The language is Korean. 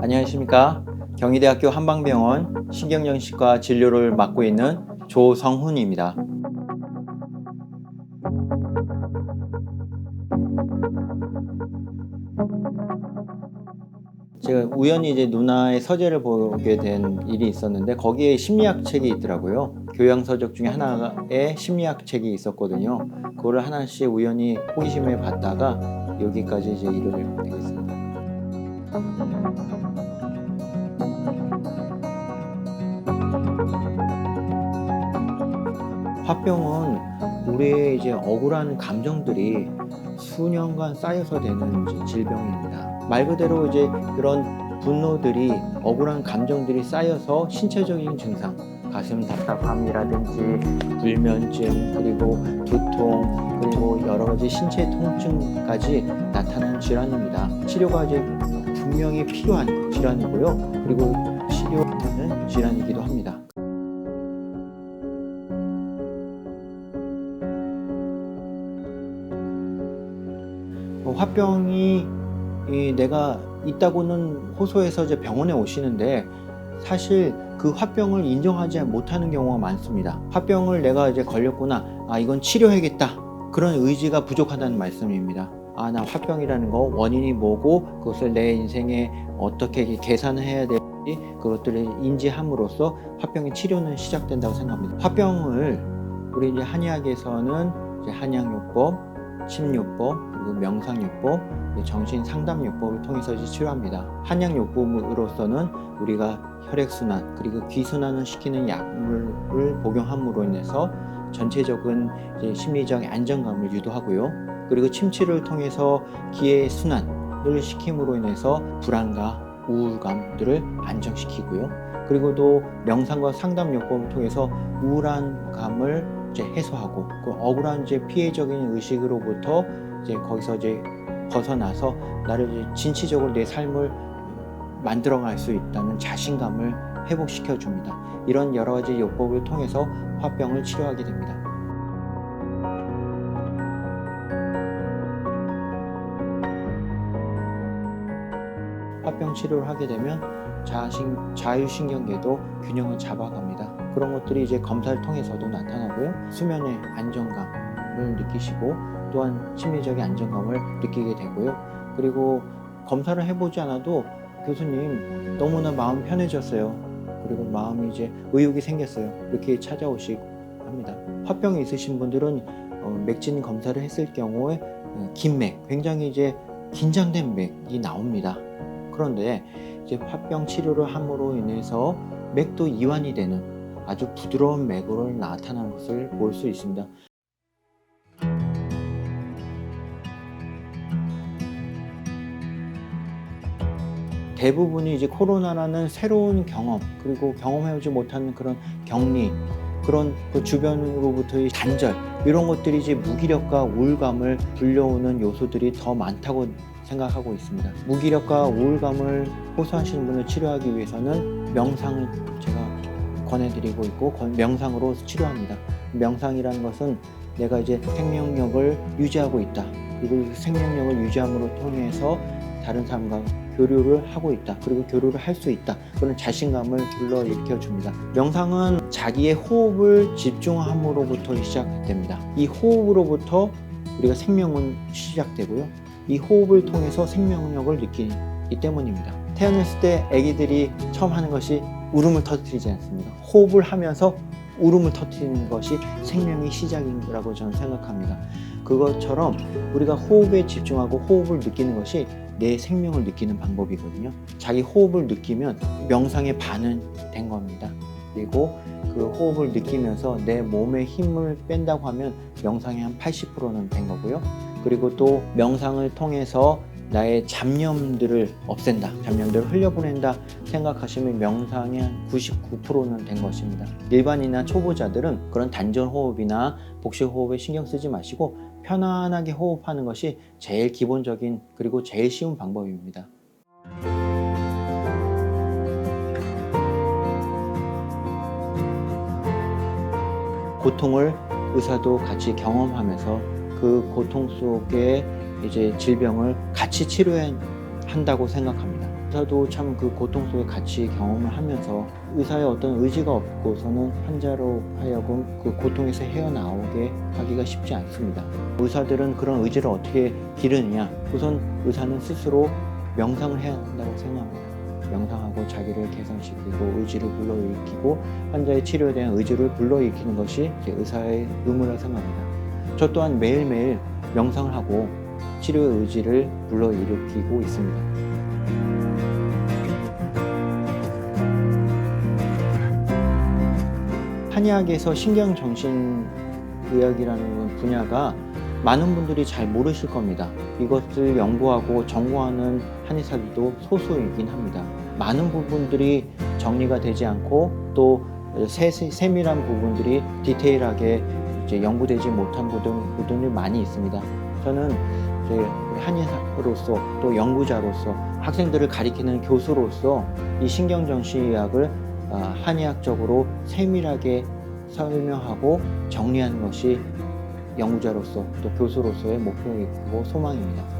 안녕하십니까. 경희대학교 한방병원 신경정신과 진료를 맡고 있는 조성훈입니다. 제가 우연히 이제 누나의 서재를 보게 된 일이 있었는데 거기에 심리학 책이 있더라고요. 교양 서적 중에 하나에 심리학 책이 있었거든요. 그거를 하나씩 우연히 호기심에 봤다가 여기까지 이제 일을 되겠습니다. 화병은 우리의 이제 억울한 감정들이 수년간 쌓여서 되는 질병입니다. 말 그대로 이제 그런 분노들이 억울한 감정들이 쌓여서 신체적인 증상, 가슴 답답함이라든지 불면증 그리고 두통 그리고 여러 가지 신체 통증까지 나타나는 질환입니다. 치료가 이제 분명히 필요한 질환이고요. 그리고 치료하는 질환이기도 합니다. 어, 화병이 이 내가 있다고는 호소해서 이제 병원에 오시는데 사실 그 화병을 인정하지 못하는 경우가 많습니다. 화병을 내가 이제 걸렸구나. 아, 이건 치료해야겠다. 그런 의지가 부족하다는 말씀입니다. 아, 나 화병이라는 거 원인이 뭐고 그것을 내 인생에 어떻게 계산을 해야 될지 그것들을 인지함으로써 화병의 치료는 시작된다고 생각합니다. 화병을 우리 이제 한의학에서는 이제 한약요법, 침요법, 그리고 명상요법, 정신상담요법을 통해서 치료합니다. 한약요법으로서는 우리가 혈액순환 그리고 귀순환을 시키는 약물을 복용함으로 인해서 전체적인 심리적 안정감을 유도하고요. 그리고 침치를 통해서 기의 순환을 시킴으로 인해서 불안과 우울감들을 안정시키고요. 그리고 또 명상과 상담요법을 통해서 우울한 감을 이제 해소하고 그 억울한 이제 피해적인 의식으로부터 이제 거기서 이제 벗어나서 나를 이제 진취적으로 내 삶을 만들어갈 수 있다는 자신감을 회복시켜 줍니다. 이런 여러 가지 요법을 통해서 화병을 치료하게 됩니다. 화병 치료를 하게 되면 자신, 자율신경계도 균형을 잡아갑니다. 그런 것들이 이제 검사를 통해서도 나타나고요. 수면의 안정감을 느끼시고 또한 심리적인 안정감을 느끼게 되고요. 그리고 검사를 해보지 않아도 교수님 너무나 마음 편해졌어요. 그리고 마음이 이제 의욕이 생겼어요. 이렇게 찾아오시고 합니다. 화병이 있으신 분들은 어, 맥진 검사를 했을 경우에 어, 긴 맥, 굉장히 이제 긴장된 맥이 나옵니다. 그런데 이제 화병 치료를 함으로 인해서 맥도 이완이 되는 아주 부드러운 맥으로 나타나는 것을 볼 수 있습니다. 대부분이 이제 코로나라는 새로운 경험 그리고 경험해오지 못하는 그런 격리 그런 그 주변으로부터의 단절 이런 것들이 이제 무기력과 우울감을 불려오는 요소들이 더 많다고 생각하고 있습니다. 무기력과 우울감을 호소하시는 분을 치료하기 위해서는 명상을 제가 권해드리고 있고 권- 명상으로 치료합니다. 명상이라는 것은 내가 이제 생명력을 유지하고 있다. 그리고 그 생명력을 유지함으로 통해서 다른 사람과 교류를 하고 있다. 그리고 교류를 할 수 있다. 그런 자신감을 불러일으켜 줍니다. 명상은 자기의 호흡을 집중함으로부터 시작됩니다. 이 호흡으로부터 우리가 생명은 시작되고요. 이 호흡을 통해서 생명력을 느끼기 때문입니다. 태어났을 때 아기들이 처음 하는 것이 울음을 터뜨리지 않습니다. 호흡을 하면서 울음을 터뜨리는 것이 생명의 시작이라고 저는 생각합니다. 그것처럼 우리가 호흡에 집중하고 호흡을 느끼는 것이 내 생명을 느끼는 방법이거든요. 자기 호흡을 느끼면 명상의 반은 된 겁니다. 그리고 그 호흡을 느끼면서 내 몸에 힘을 뺀다고 하면 명상의 한 80%는 된 거고요. 그리고 또 명상을 통해서 나의 잡념들을 없앤다, 잡념들을 흘려보낸다 생각하시면 명상의 한 99%는 된 것입니다. 일반이나 초보자들은 그런 단전 호흡이나 복식 호흡에 신경 쓰지 마시고 편안하게 호흡하는 것이 제일 기본적인 그리고 제일 쉬운 방법입니다. 고통을 의사도 같이 경험하면서 그 고통 속에 이제 질병을 같이 치료해야 한다고 생각합니다. 의사도 참 그 고통 속에 같이 경험을 하면서 의사의 어떤 의지가 없고서는 환자로 하여금 그 고통에서 헤어나오게 하기가 쉽지 않습니다. 의사들은 그런 의지를 어떻게 기르느냐? 우선 의사는 스스로 명상을 해야 한다고 생각합니다. 명상하고 자기를 개선시키고 의지를 불러일으키고 환자의 치료에 대한 의지를 불러일으키는 것이 제 의사의 의무라고 생각합니다. 저 또한 매일매일 명상을 하고 치료의 의지를 불러일으키고 있습니다. 한의학에서 신경정신의학이라는 분야가 많은 분들이 잘 모르실 겁니다. 이것을 연구하고 전공하는 한의사들도 소수이긴 합니다. 많은 부분들이 정리가 되지 않고 또 세, 세밀한 부분들이 디테일하게 이제 연구되지 못한 부분, 부분이 많이 있습니다. 저는 이제 한의사로서 또 연구자로서 학생들을 가리키는 교수로서 이 신경정신의학을 아, 한의학적으로 세밀하게 설명하고 정리하는 것이 연구자로서 또 교수로서의 목표이고 소망입니다.